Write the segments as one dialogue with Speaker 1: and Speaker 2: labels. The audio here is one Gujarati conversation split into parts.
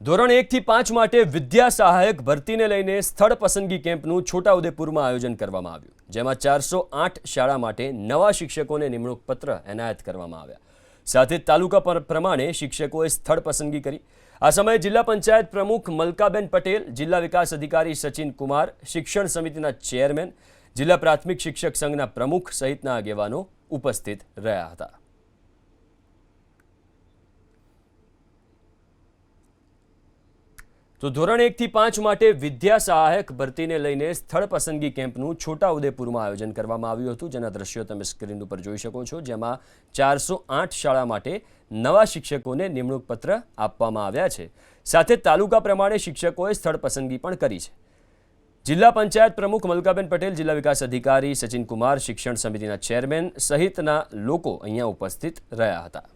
Speaker 1: ધોરણ એકથી પાંચ માટે વિદ્યા સહાયક ભરતીને લઈને સ્થળ પસંદગી કેમ્પનું છોટાઉદેપુરમાં આયોજન કરવામાં આવ્યું, જેમાં ચારસો આઠ શાળા માટે નવા શિક્ષકોને નિમણૂક પત્ર એનાયત કરવામાં આવ્યા. સાથે તાલુકા પર પ્રમાણે શિક્ષકોએ સ્થળ પસંદગી કરી. આ સમયે જિલ્લા પંચાયત પ્રમુખ મલકાબેન પટેલ, જિલ્લા વિકાસ અધિકારી સચિન કુમાર, શિક્ષણ સમિતિના ચેરમેન, જિલ્લા પ્રાથમિક શિક્ષક સંઘના પ્રમુખ સહિતના આગેવાનો ઉપસ્થિત રહ્યા હતા. તો ધોરણ એકથી પાંચ માટે વિદ્યા સહાયક ભરતીને લઈને સ્થળ પસંદગી કેમ્પનું છોટાઉદેપુરમાં આયોજન કરવામાં આવ્યું હતું. જેના દ્રશ્યો તમે સ્ક્રીન ઉપર જોઈ શકો છો. જેમાં ચારસો આઠ શાળા માટે નવા શિક્ષકોને નિમણૂક પત્ર આપવામાં આવ્યા છે. સાથે તાલુકા પ્રમાણે શિક્ષકોએ સ્થળ પસંદગી પણ કરી છે. જિલ્લા પંચાયત પ્રમુખ મલકાબેન પટેલ, જિલ્લા વિકાસ અધિકારી સચિન કુમાર શિક્ષણ સમિતિના ચેરમેન સહિતના લોકો અહીંયા ઉપસ્થિત રહ્યા હતા.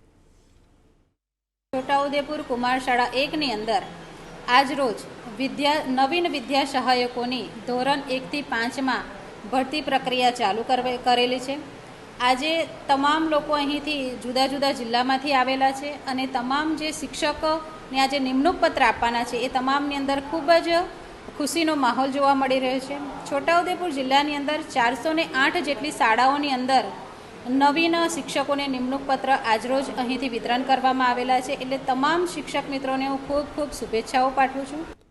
Speaker 2: છોટાઉદેપુર કુમાર શાળા એકની અંદર આજરોજ વિદ્યા, નવીન વિદ્યા સહાયકોની ધોરણ એકથી પાંચમાં ભરતી પ્રક્રિયા ચાલુ કરેલી છે. આજે તમામ લોકો અહીંથી જુદા જુદા જિલ્લામાંથી આવેલા છે અને તમામ જે શિક્ષકોને આજે નિમણૂક પત્ર આપવાના છે એ તમામની અંદર ખૂબ જ ખુશીનો માહોલ જોવા મળી રહ્યો છે. છોટાઉદેપુર જિલ્લાની અંદર ચારસો આઠ જેટલી શાળાઓની અંદર નવીન શિક્ષકોને નિમણૂક પત્ર આજરોજ અહીંથી વિતરણ કરવામાં આવેલા છે. એટલે તમામ શિક્ષક મિત્રોને હું ખૂબ ખૂબ શુભેચ્છાઓ પાઠવું છું.